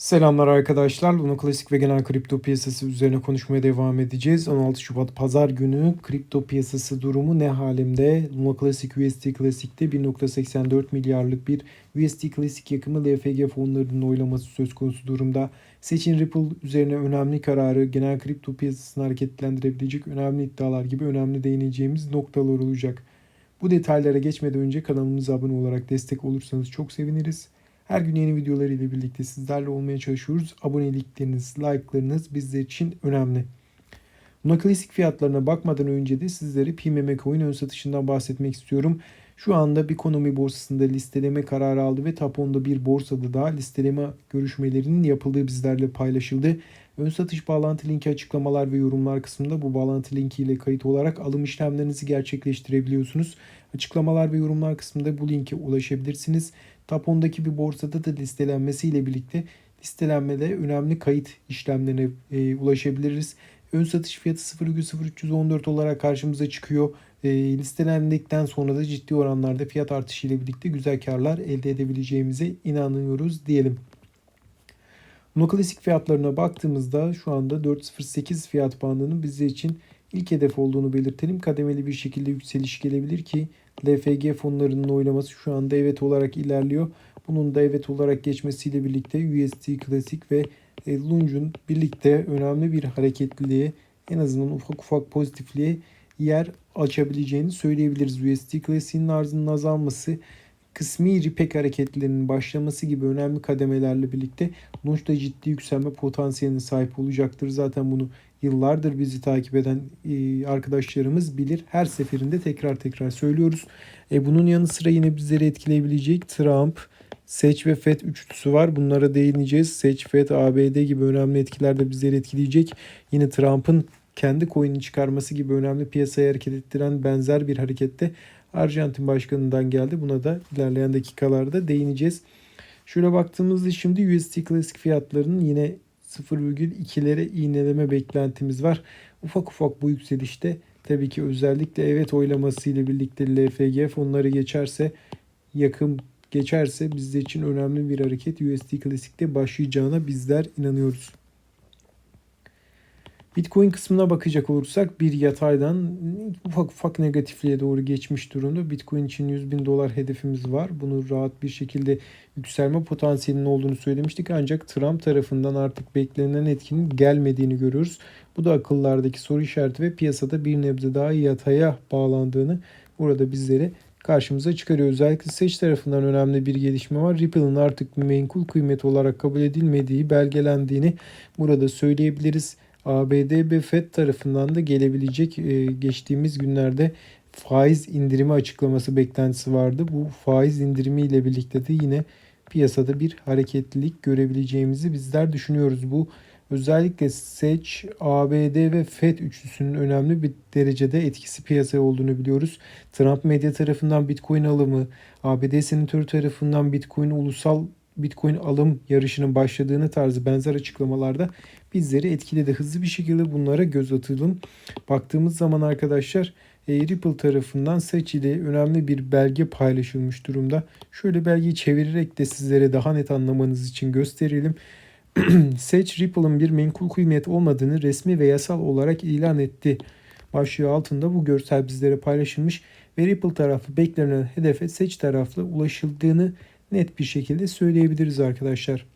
Selamlar arkadaşlar. Luna Klasik ve genel kripto piyasası üzerine konuşmaya devam edeceğiz. 16 Şubat Pazar günü kripto piyasası durumu ne halimde? Luna Klasik USD Klasik'te 1.84 milyarlık bir USD Klasik yakımı LFG fonlarının oylaması söz konusu durumda. Seçin Ripple üzerine önemli kararı, genel kripto piyasasını hareketlendirebilecek önemli iddialar gibi önemli değineceğimiz noktalar olacak. Bu detaylara geçmeden önce kanalımıza abone olarak destek olursanız çok seviniriz. Her gün yeni videolar ile birlikte sizlerle olmaya çalışıyoruz. Abonelikleriniz, like'larınız bizler için önemli. Buna klasik fiyatlarına bakmadan önce de sizlere PMM Coin ön satışından bahsetmek istiyorum. Şu anda bir ekonomi borsasında listeleme kararı aldı ve top 10'da bir borsada daha listeleme görüşmelerinin yapıldığı bizlerle paylaşıldı. Ön satış bağlantı linki açıklamalar ve yorumlar kısmında bu bağlantı linki ile kayıt olarak alım işlemlerinizi gerçekleştirebiliyorsunuz. Açıklamalar ve yorumlar kısmında bu linke ulaşabilirsiniz. Top 10'daki bir borsada da listelenmesiyle birlikte listelenmede önemli kayıt işlemlerine e, ulaşabiliriz. Ön satış fiyatı 0,0314 olarak karşımıza çıkıyor. E, listelendikten sonra da ciddi oranlarda fiyat artışı ile birlikte güzel karlar elde edebileceğimize inanıyoruz diyelim. Uno Klasik fiyatlarına baktığımızda şu anda 4.08 fiyat bandının bizler için ilk hedef olduğunu belirtelim. Kademeli bir şekilde yükseliş gelebilir ki LFG fonlarının oylaması şu anda evet olarak ilerliyor. Bunun da evet olarak geçmesiyle birlikte USD Klasik ve e, Lunge'un birlikte önemli bir hareketliliğe en azından ufak ufak pozitifliğe yer açabileceğini söyleyebiliriz. USD Klasik'in arzının azalması kısmi ripek hareketlerinin başlaması gibi önemli kademelerle birlikte Lunge'da ciddi yükselme potansiyeline sahip olacaktır. Zaten bunu yıllardır bizi takip eden e, arkadaşlarımız bilir. Her seferinde tekrar tekrar söylüyoruz. E, bunun yanı sıra yine bizleri etkileyebilecek Trump, Seç ve FED üçlüsü var. Bunlara değineceğiz. Seç, FED, ABD gibi önemli etkiler de bizleri etkileyecek. Yine Trump'ın kendi coin'i çıkarması gibi önemli piyasayı hareket ettiren benzer bir harekette Arjantin başkanından geldi. Buna da ilerleyen dakikalarda değineceğiz. Şöyle baktığımızda şimdi USD klasik fiyatlarının yine 0,2'lere iğneleme beklentimiz var. Ufak ufak bu yükselişte tabii ki özellikle evet oylaması ile birlikte LFG fonları geçerse yakın geçerse bizler için önemli bir hareket USD klasikte başlayacağına bizler inanıyoruz. Bitcoin kısmına bakacak olursak bir yataydan ufak ufak negatifliğe doğru geçmiş durumda. Bitcoin için 100 bin dolar hedefimiz var. Bunu rahat bir şekilde yükselme potansiyelinin olduğunu söylemiştik. Ancak Trump tarafından artık beklenen etkinin gelmediğini görüyoruz. Bu da akıllardaki soru işareti ve piyasada bir nebze daha yataya bağlandığını burada bizlere karşımıza çıkarıyor. Özellikle seç tarafından önemli bir gelişme var. Ripple'ın artık menkul kıymet olarak kabul edilmediği belgelendiğini burada söyleyebiliriz. ABD ve FED tarafından da gelebilecek e, geçtiğimiz günlerde faiz indirimi açıklaması beklentisi vardı. Bu faiz indirimi ile birlikte de yine piyasada bir hareketlilik görebileceğimizi bizler düşünüyoruz. Bu özellikle seç, ABD ve FED üçlüsünün önemli bir derecede etkisi piyasaya olduğunu biliyoruz. Trump medya tarafından Bitcoin alımı, ABD senatörü tarafından Bitcoin ulusal Bitcoin alım yarışının başladığını tarzı benzer açıklamalarda bizleri etkiledi. Hızlı bir şekilde bunlara göz atalım. Baktığımız zaman arkadaşlar e, Ripple tarafından seçili önemli bir belge paylaşılmış durumda. Şöyle belgeyi çevirerek de sizlere daha net anlamanız için gösterelim. Seç Ripple'ın bir menkul kıymet olmadığını resmi ve yasal olarak ilan etti. Başlığı altında bu görsel bizlere paylaşılmış ve Ripple tarafı beklenen hedefe Seç taraflı ulaşıldığını net bir şekilde söyleyebiliriz arkadaşlar.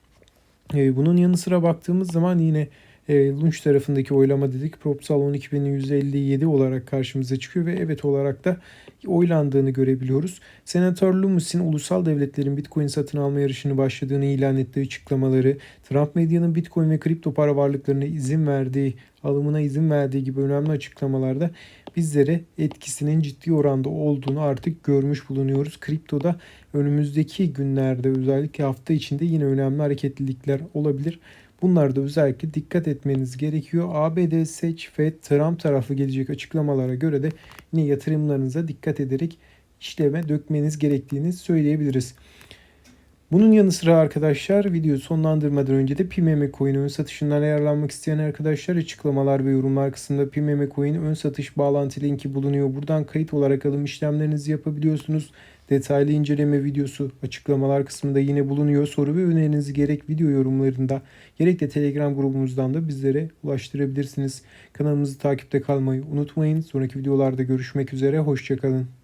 E, bunun yanı sıra baktığımız zaman yine e, Lunch tarafındaki oylama dedik. Propsal 12.157 olarak karşımıza çıkıyor ve evet olarak da oylandığını görebiliyoruz. Senatör Loomis'in ulusal devletlerin Bitcoin satın alma yarışını başladığını ilan ettiği açıklamaları, Trump medyanın Bitcoin ve kripto para varlıklarına izin verdiği, alımına izin verdiği gibi önemli açıklamalarda bizlere etkisinin ciddi oranda olduğunu artık görmüş bulunuyoruz. Kriptoda önümüzdeki günlerde özellikle hafta içinde yine önemli hareketlilikler olabilir. Bunlarda özellikle dikkat etmeniz gerekiyor. ABD, Seç, FED, Trump tarafı gelecek açıklamalara göre de yine yatırımlarınıza dikkat ederek işleme dökmeniz gerektiğini söyleyebiliriz. Bunun yanı sıra arkadaşlar videoyu sonlandırmadan önce de Pimeme Coin ön satışından yararlanmak isteyen arkadaşlar açıklamalar ve yorumlar kısmında Pimeme Coin ön satış bağlantı linki bulunuyor. Buradan kayıt olarak alım işlemlerinizi yapabiliyorsunuz. Detaylı inceleme videosu açıklamalar kısmında yine bulunuyor. Soru ve önerinizi gerek video yorumlarında gerek de Telegram grubumuzdan da bizlere ulaştırabilirsiniz. Kanalımızı takipte kalmayı unutmayın. Sonraki videolarda görüşmek üzere. Hoşçakalın.